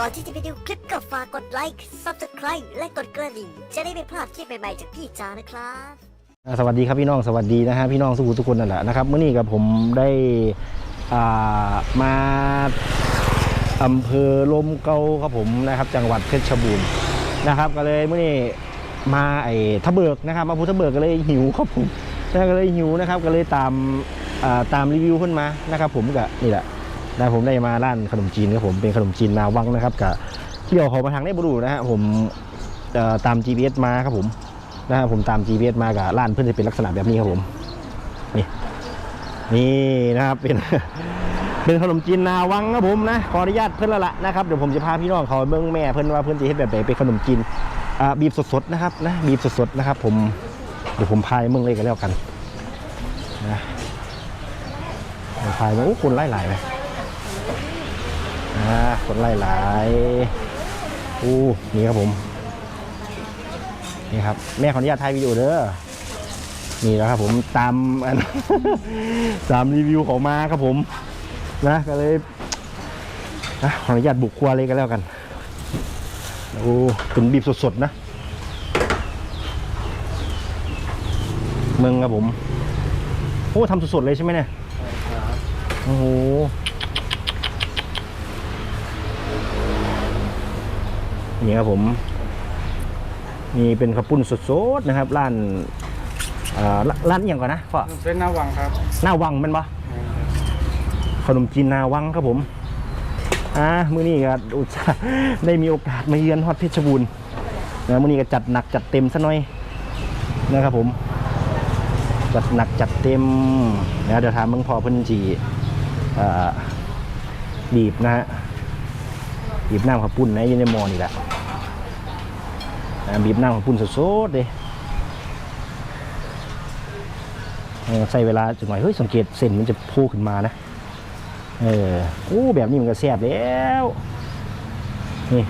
ก่อนที่จะไปดูคลิปก็ฝากกดไลค์ Subscribe และกดกระดิ่ง จะได้ไม่พลาดคลิปใหม่ๆจากพี่จานะครับอ่าสวัสดีครับพี่น้องสวัสดีนะฮะพี่น้องสุขุทุกคนนั่นแหละนะครับเมื่อนี้กับผมได้อ่ามาอำเภอลมเกาครับผมนะครับ จังหวัดเพชรบูรณ์นะครับ ก็เลยเมื่อนี้มาไอ้ทะเบิกนะครับ มาภูทะเบิกก็เลยหิวครับผมนะก็เลยหิวนะครับ ก็เลยตามอ่าตามรีวิวขึ้นมานะครับ ผมก็นี่แหละ นะผมได้มาร้านขนมจีนครับผมเป็นขนมจีนนาวังนะครับกับเดี่ยวขามาทางได้บรูนะฮะผมตาม GPS มาครับผมนะครับผมตาม GPS มากับร้านเพื่อนจะเป็นลักษณะแบบนี้ครับผมนี่นี่นะครับเป็นเป็นขนมจีนนาวังครับผมนะขออนุญาตเพื่อนละละนะครับเดี๋ยวผมจะพาพี่น้องเขาเบื้องแม่เพื่อนว่าเพื่อนจะเฮ็ดแบบไหนเป็นขนมจีนบีบสดๆนะครับนะบีบสดๆนะครับ ผมเดี๋ยวผมพายเมืองเลยกันแล้วกันนะพายมาโอ้คนไล่หลายเล ยนะคนไล่หลายๆอู้นี่ครับผม นี่ครับ แม่ขออนุญาตถ่ายวิดีโอเด้อนี่แล้วครับผมตามอันตามรีวิวของมาครับผม นะก็เลยนะขออนุญาตบุกครัวเลยกันแล้วกันโอ้เป็นบีบสดๆนะ เมืองครับผมโอ้ทำสดๆเลยใช่ไหมเนี่ยโอ้โห นี่ครับผมนี่เป็นข้าวปุ้นสดๆนะครับร้านเอ่อร้านร้านอหย่างก่อนนะก็เป็นหน้าวังครับ หน้าวังแมันปะขนมจีนนาวังครับผมอ่ามื้อนี้ก็อุตส่าห์ได้มีโอกาสมาเยือนฮอดเพชรบูรณ์นะมื้อนี้ก็จัดหนักจัดเต็มซะหน่อยนะครับผม จัดหนักจัดเต็มนะเดี๋ยวถามเมืองพอเพิ่นจีเอ่อบีบนะฮะ บีบน้ำข้าวปุ้นนะอยินในหมอนี่แหละบีบน้ำของปุ่นสดๆเลยใส่เวลาจังหน่อยเฮ้ยสังเกตเส้นมันจะพูขึ้นมานะเออโอ้แบบนี้มันก็แซ่บแล้วนี่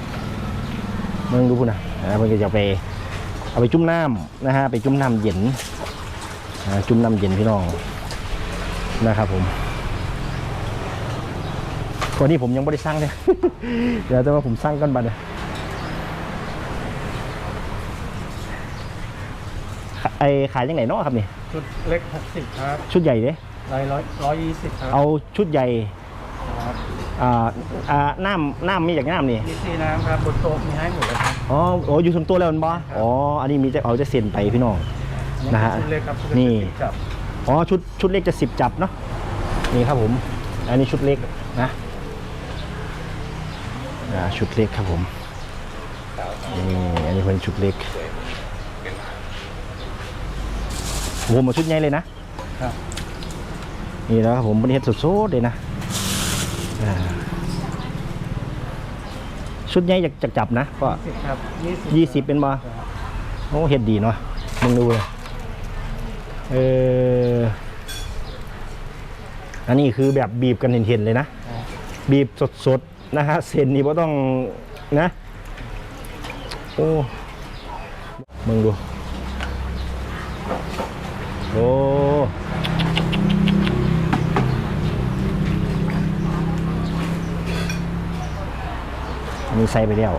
มึงดูพุ่นนะอ่ามันก็จะไปเอาไปจุ่มน้ำนะฮะไปจุ่มน้ำเย็นจุ่มน้ำเย็นพี่น้องนะครับผม ตัวนี้ผมยังไม่ได้สร้างเลยเดี๋ยวแต่ว่าผมสร้างกันบัดเลยไอขายยังไงเนาะครับนี่ชุดเล็กหกสิบครับชุดใหญ่เด้ร้อยร้อยร้อยยี่สิบครับเอาชุดใหญ่ครับอ่าอ่าน้ำน้ำมีจากน้ำนี่มีซีน้ำครับบนโต๊ะมีให้หมดเลยครับอ๋อโอ้อยู่ทั้งตัวแล้วมันบ่อ๋ออันนี้มีจะเอาจะเซ็นไปพี่น้องนะฮะชุดเล็กครับชุดนี่เล็กจับอ๋อชุดชุดเล็กจะสิบจับเนาะนี่ครับผม อันนี้ชุดเล็กนะอ่า ชุดเล็กครับผมนี่อันนี้เป็นชุดเล็กโอ้โหมาชุดใหญ่เลยนะครับนี่แล้วครับผมเป็นเฮ็ดสดๆเลยนะอ่าชุดใหญ่จากจากจับนะก็สิบครับยี่สิบยี่สิบเป็นบ่โอ้เฮ็ดดีเนาะมึงดูเลยเอออันนี้คือแบบบีบกันเห็นๆเลยนะ บีบสดๆ นะฮะเส้นนี่ก็ต้องนะโอ้มึงดูโอ้อันนี้ใส่ไปแล้ว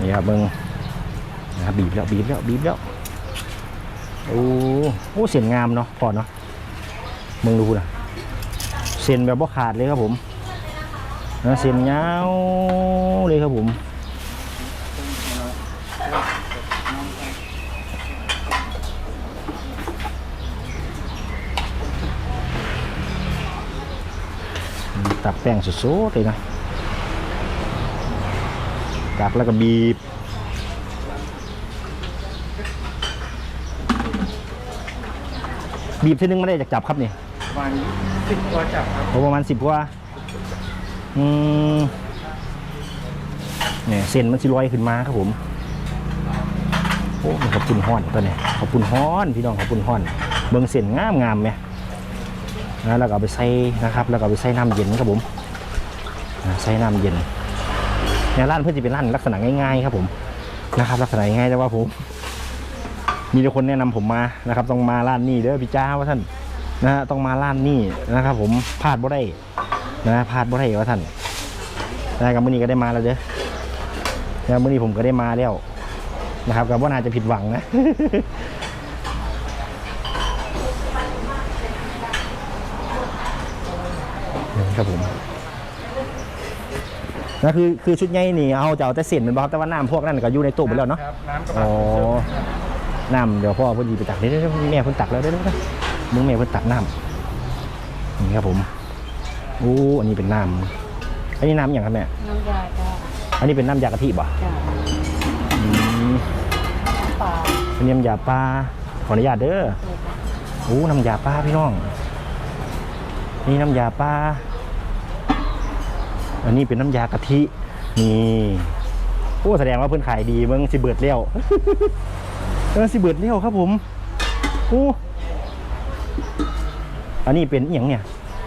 นี่ครับมึงนะครับบีบแล้วบีบแล้วบีบแล้วโอ้โหเสียนงามเนาะพอเนาะ มึงดูนะเส้นแบบว่าขาดเลยครับผมนะเส้นยาวเลยครับผมตักแป้งสดๆเลยนะตักแล้วก็บีบ บีบทีนึงไม่ได้จากจับครับนี่ประมาณสิบตัวจับครับประมาณสิบกว่าอืมเนี่ยเส้นมันสิลอยขึ้นมาครับผมโอ้มันขอบคุณห้อนตัวเนี่ยขอบคุณห้อนพี่น้องขอบคุณห้อน เบิ่งเส้นงามงามๆไหมนะแล้วก็เอาไปใส่นะครับ แล้วก็เอาไปใส่น้ำเย็นครับผมอ่าใส่น้ำเย็นเนี่ยร้านเพื่อนจะเป็นร้านลักษณะง่ายๆครับผมนะครับ ลักษณะง่ายๆแต่ว่าผม มีแต่คนแนะนำผมมานะครับ ต้องมาร้านนี้เด้อพี่จ้าว่าท่านนะฮะต้องมาร้านนี้นะครับ ผมพลาดบ่ได้นะพลาดบ่ได้ว่าท่านนะกับมื้อนี้ก็ได้มาแล้วเด้อนะมื้อนี้ผมก็ได้มาแล้วนะครับกับว่าน่าจะผิดหวังนะครับผมนั่นคือคือชุดใหญ่นี่เอาจะเอาแต่เส้นแมันบ่ครับแต่ว่าน้ำพวกนั้นก็อยู่ในตู้หมดแล้วเนาะครับน้ำกระอ๋บะอ น้ำเดี๋ยวพ่อเพ่นดีไปตักเดี๋ยวเดี๋ยวแม่เพ่นตักแล้วเดี๋ยวเดี๋ยวเดี๋ยวมึงแม่เพ่นตักน้ำนี่ครับผมโอ้อันนี้เป็นน้ำอันนี้น้ำอย่างครับแม่น้ำยาจ้าอันนี้เป็นน้ำยากะทิบ่จ้าอืมน้ำปลาอันนี้น้ำยาปลาขออนุญาตเด้อโอ้น้ำยาปลาพี่น้อง นี่น้ำยาปลาอันนี้เป็นน้ำยากะทินี่โอ้แสดงว่าเพื่อนขายดีเมืองสิเบิดเลี้ยว เออสิเบิดเลี้ยวครับผมโอ้อันนี้เป็นอหย่างเนี่ย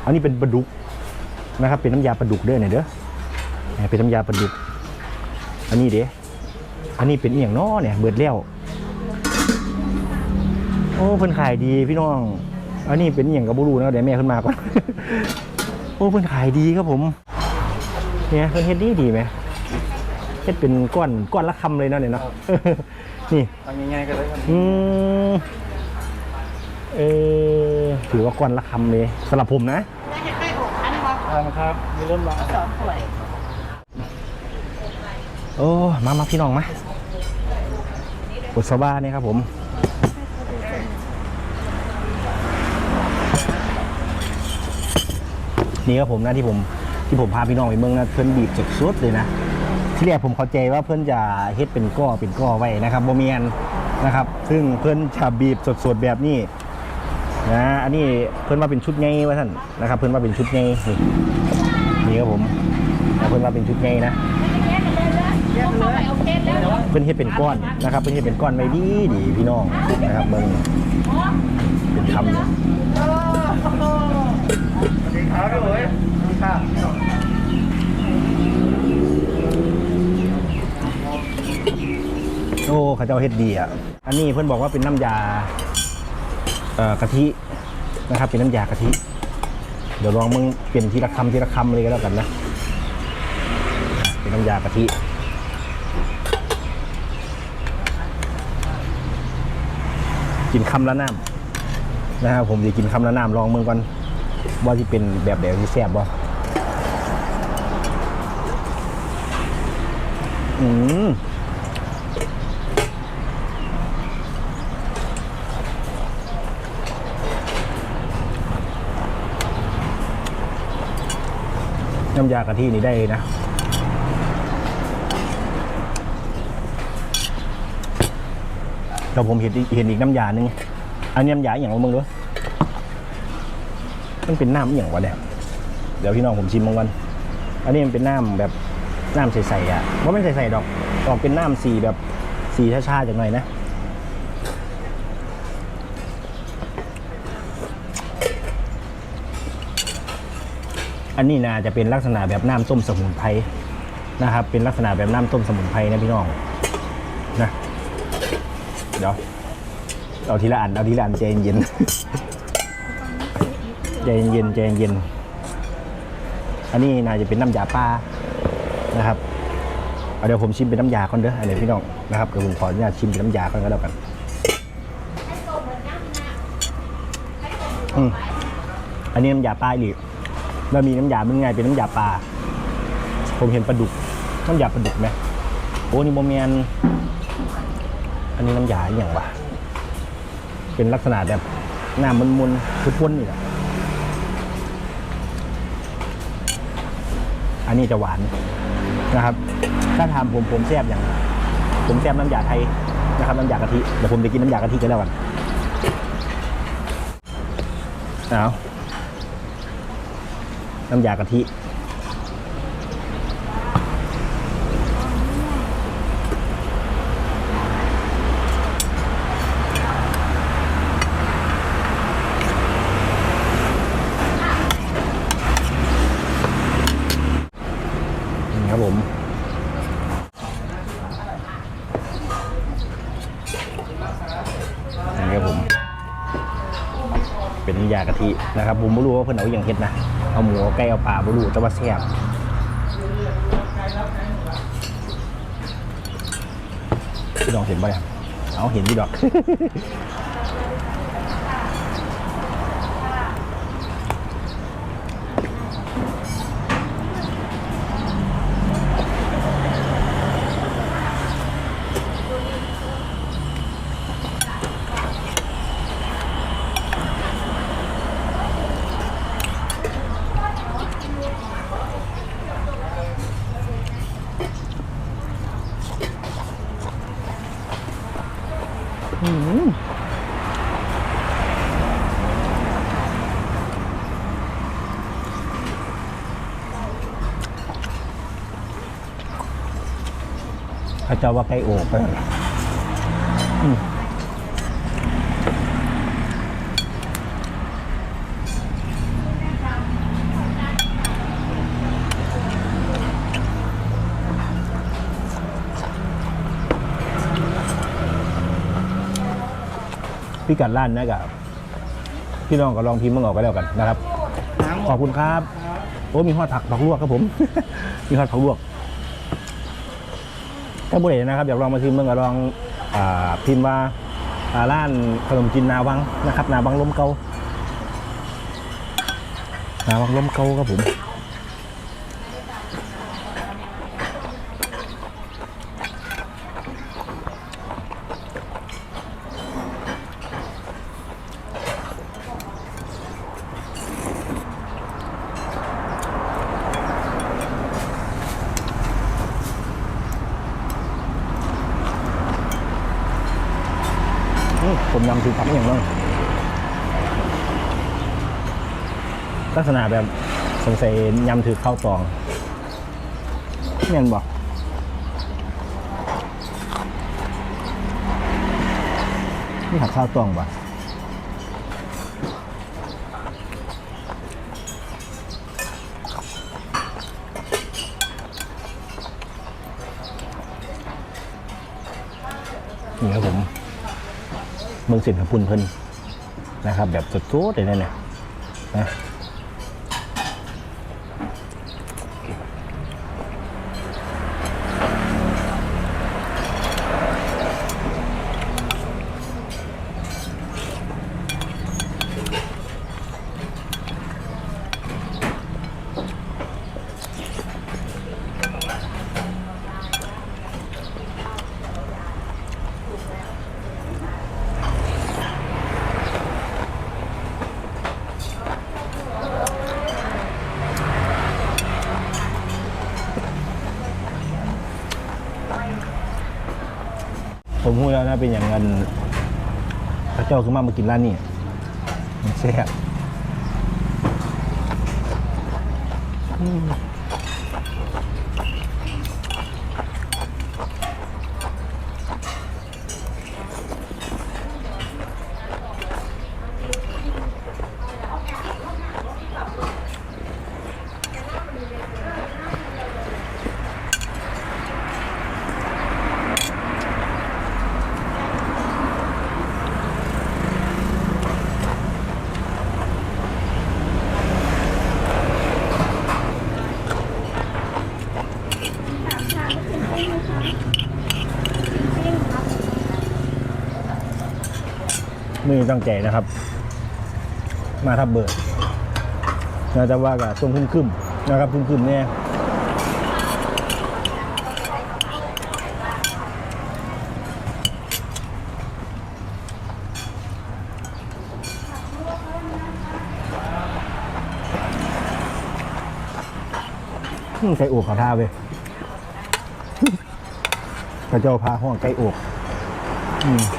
อันนี้เป็นปลาดุกนะครับ เป็นน้ำยาปลาดุกเด้อเนี่ยเด้อเนี่ยเป็นน้ำยาปลาดุก อันนี้เด้อันนี้เป็นอหย่างน้อเนี่ย เบิดเลี้ยวโอ้เพิ่นขายดีพี่น้อง อันนี้เป็นอหย่างกับบูรูนะเดี๋ยวแม่ขึ้นมาก่อน โอ้เพิ่นขายดีครับผม เนี่ยเพิ่นเฮ็ดดีดีไหมเฮ็ดเป็นก้อนก้อนละคำเลยเนาะเนี่ยเนาะ นี่ทำง่ายๆก็ได้ครับอืมเออถือว่าก้อนละคำเลยสำหรับผมนะ ได้เห็ดไก่อกอันนี้ว่าทานครับ มีเริ่มร้อนสองถ้วยโอ้มามาพี่น้องมาบุษบาเนี่ยครับผม นี่ครับผมนะที่ผมที่ผมพาพี่น้องไปเมืองนะเพื่อนบีบจากสุดเลยนะ ที่แรกผมเข้าใจว่าเพื่อนจะเฮ็ดเป็นก้อเป็นก้อไว้นะครับโมเมียนนะครับ ซึ่งเพื่อนจะบีบสดๆแบบนี้นะอันนี้เพื่อนว่าเป็นชุดไงวะท่านนะครับ เพื่อนว่าเป็นชุดไงนี่ครับผมเพื่อนว่าเป็นชุดไงนะเข้าไปเอนเฮ็ดเป็นก้อนนะครับ เพิ่อนเฮ็ดเป็นก้อนไว้ดีดีพี่น้องนะครับเบิ่งเป็นคำเนี่ยสวัสดีครับพี่โอ้ยสวัสดีครับ โอ้เขาเจ้าเฮ็ดดีอะ อันนี้เพิ่อนบอกว่าเป็นน้ำยาเอ่อกะทินะครับ เป็นน้ำยากะทิ เดี๋ยวลองมึงเปลี่ยนทีละคำทีละคำเลยก็แล้วกันนะ เป็นน้ำยากะทิกินคำละน้ำนะครับผมจะกินคำละน้ำลองมึงก่อนว่าที่เป็นแบบแบบที่แซ่บบ่อืม น้ำยากะทินี่ได้นะแต่ผมเห็นเห็นอีกน้ำยาหนึ่งอันนี้น้ำยาอย่างของมึงด้วยมันเป็นน้ำอย่างวะเนี่ยเดี๋ยวพี่น้องผมชิมมังวัน อันนี้มันเป็นน้ำแบบน้ำใสๆอะว่าไม่ใสๆดอกออกเป็นน้ำสีแบบสีชาๆจากหน่อยนะ อันนี้น่าจะเป็นลักษณะแบบน้ำต้มสมุนไพรนะครับ เป็นลักษณะแบบน้ำต้มสมุนไพรนะพี่น้องนะเดี๋ยวเอาทีละอันเอาทีละอันใจเย็นใจเย็นใจเย็นอันนี้น่าจะเป็นน้ำยาป้านะครับเเดี๋ยวผมชิมเป็นน้ำยาก่อนเด้ออันนี้พี่น้องนะครับเดี๋ยวผมขออนุญาตชิมเป็นน้ำยาก่อนก็แล้วกันอืมอันนี้น้ำยาป้าอีก แล้วมีน้ำยาเป็นไงเป็นน้ำยาปลา ผมเห็นปลาดุก น้ำยาปลาดุกไหมโอ้นี่โมเมียนอันนี้น้ำยาอย่างวะเป็นลักษณะแบบหน้ามันมุนๆพุ้นนี่แหละอันนี้จะหวานนะครับ ถ้าทำผมผมแซ่บอย่าง ผมแซ่บน้ำยาไทยนะครับน้ำยากะทิเดี๋ยวผมจะกินน้ำยากะทิกันแล้วกันเอา น้ำยากะทินี่ครับผมนี่ครับผม เป็นน้ำยากะทินะครับ ผมไม่รู้ว่าเพิ่อนเอาอย่างเฮ็ดนะ เอาหมูเอาไก่เอาปลาไม่รู้แต่ว่าแซ่บพี่ดองเห็นป่ะเนี่ยเอาเห็นพี่ดอก อืม เขาเจ้าว่าไก่โอกไปนั่นล่ะอืมพี่กัดร้านนะกับพี่น้องก็ลองพิมพ์มึงออกก็แล้วกันนะครับน้ำหมขอดบคุณครับ โอ้มีทอดผักผักลวกครับผม มีทอดผักลวก ถ้าบุเรนะครับอยากลองมาชิมเมืองก็ลองอพิมพ์ว่าอ่าร้านขนมจีนนาวังนะครับ นาวังล้มเกานาวังล้มเกาครับผม ผมยำคือผักอย่างนั้นลักษณะแบบสงสัยยำถือข้าวตองเนียนบอกนี่ผักข้าวตองปะนี่ครับผม เมืองสินคำพุนเพิ่นนะครับ แบบสุดๆเลยนะเนี่ยนะ ผมพูดแล้วนะเป็นอย่างนั้นพระเจ้าขึ้นมามากินร้านนี้มันแซ่บ มมือตั้งใจนะครับ มาทับเบิร์ดนะแต่ว่ากับช่วงขึ้นๆนะครับขึ้นๆเนี่ยไก่อกเขาท่าเว้ยพระเจ้าพาห้องไก่อก อืม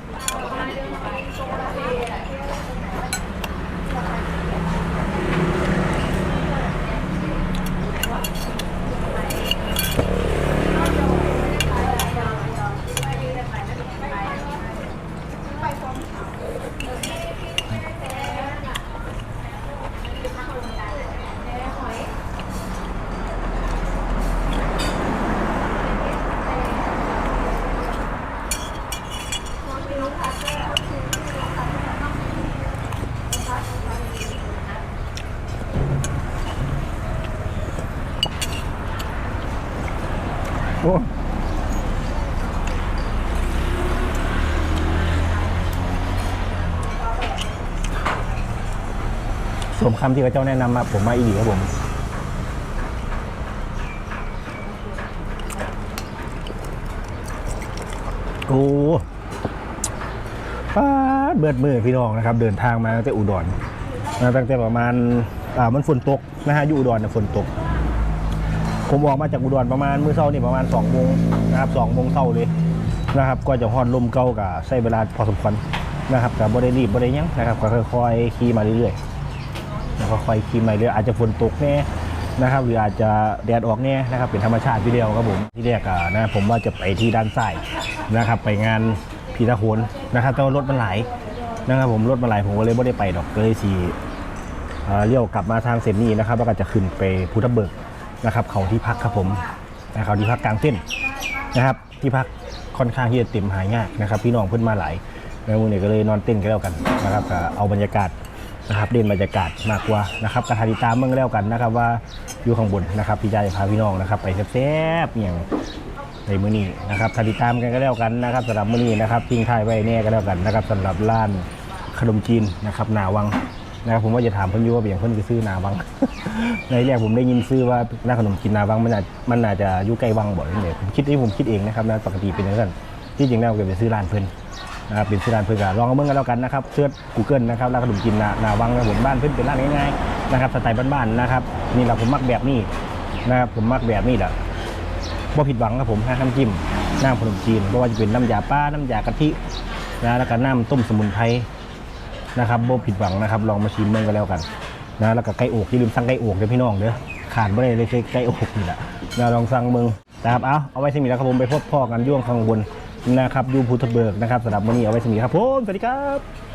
Thank you. โอ้สมคำที่พระเจ้าแนะนำมาผมมาอีกครับผมโอ้ป้าเบิดมือพี่น้องนะครับ เดินทางมาตั้งแต่อุดรนะตั้งแต่ประมาณอ่ามันฝนตกนะฮะอยู่อุดรเนี่ยฝนตก ผมออกมาจากอุดรประมาณมื้อเช้านี่ประมาณ2โมงนะครับ2โมงเช้าเลยนะครับ ก็จะฮอดลมเก่ากับใช้เวลาพอสมควรนะครับกับบ่ได้รีบบ่ได้หยังนะครับก็ค่อยๆขี่มาเรื่อยๆแล้วก็ค่อยขี่มาเรื่อยอาจจะฝนตกแน่นะครับหรืออาจจะแดดออกแน่นะครับเป็นธรรมชาติพี่เดียวครับผมที่แรกอะนะผมว่าจะไปที่ด้านซ้นะครับ ไปงานพีทะโขนนะครับแต่ว่ารถมันหลายนะครับผมรถมันหลายผมก็เลยไม่ได้ไปดอกเลยสีเลี้ยวกลับมาทางเส้นนี้นะครับแล้วก็จะขึ้นไปพุทธเบิก นะครับเขาที่พักครับผมนะเขาที่พักกลางเต้นนะครับ ที่พักค่อนข้างที่จะเต็มหายากนะครับ พี่น้องเพิ่นมาหลายแล้วมือเนี่ยก็เลยนอนเต้นกันแล้วกันนะครับเอาบรรยากาศนะครับเด่นบรรยากาศมากกว่านะครับกระทาติดตามเมืองแล้วกันนะครับว่าอยู่ข้างบนนะครับพี่จาจะพาพี่น้องนะครับ ไปแซ่บๆอย่างในมือนี้นะครับถ้าติดตามกันก็แล้วกันนะครับสำหรับมือนี้นะครับทิ้งท้ายไว้แน่ก็แล้วกันนะครับสำหรับร้านขนมจีนนะครับนาวัง นะครับผมว่าจะถามเพิ่นอยู่ว่าเบียงเพิ่นจะซื้อนาวัง ในแรกผมได้ยินซื้อว่าร้าขนมจีนนาวังมันอาจมันอาจจะอยู่ใกล้วังบ่อยเนี่ยผมคิดเองผมคิดเองนะครับนะปกติเป็นอย่างนั้นที่จริงแล้วเก็ไปซื้อร้านเพิ่นนะครับเป็นซื้อร้านเพิ่นก็ลองเอาเบิ่งกันแล้วกันนะครับเสิร์ช Google นะครับร้านขนมจีนนานาวังนะผมบ้านเพิ่นเป็นร้านง่ายๆนะครับสไตล์บ้านๆนะครับนี่แหละผมมักแบบนี้นะครับผมมักแบบนี้แหละบ่ผิดหวังครับผมห้าน้ำจิ้มน้ำขนมจีนไม่ว่าจะเป็นน้ำยาป้าน้ำยากะทินะแล้วก็น้ำต้มสมุนไพร นะครับบ่ผิดหวังนะครับ ลองมาชิมเมืองกันแล้วกันนะแล้วก็ไก่อกอย่าลืมสั่งไก่อกเด้อพี่น้องเด้อขาดไม่ได้เลยคือไก่อกนี่แหละนะลองสั่งเมืองนะครับเอาเอาไว้สมีแล้วครับผมไปพบพ่อกันย่วงข้างบนนะครับยูพูทเบิกนะครับสำหรับวันนี้เอาไว้สมีครับผมสวัสดีครับ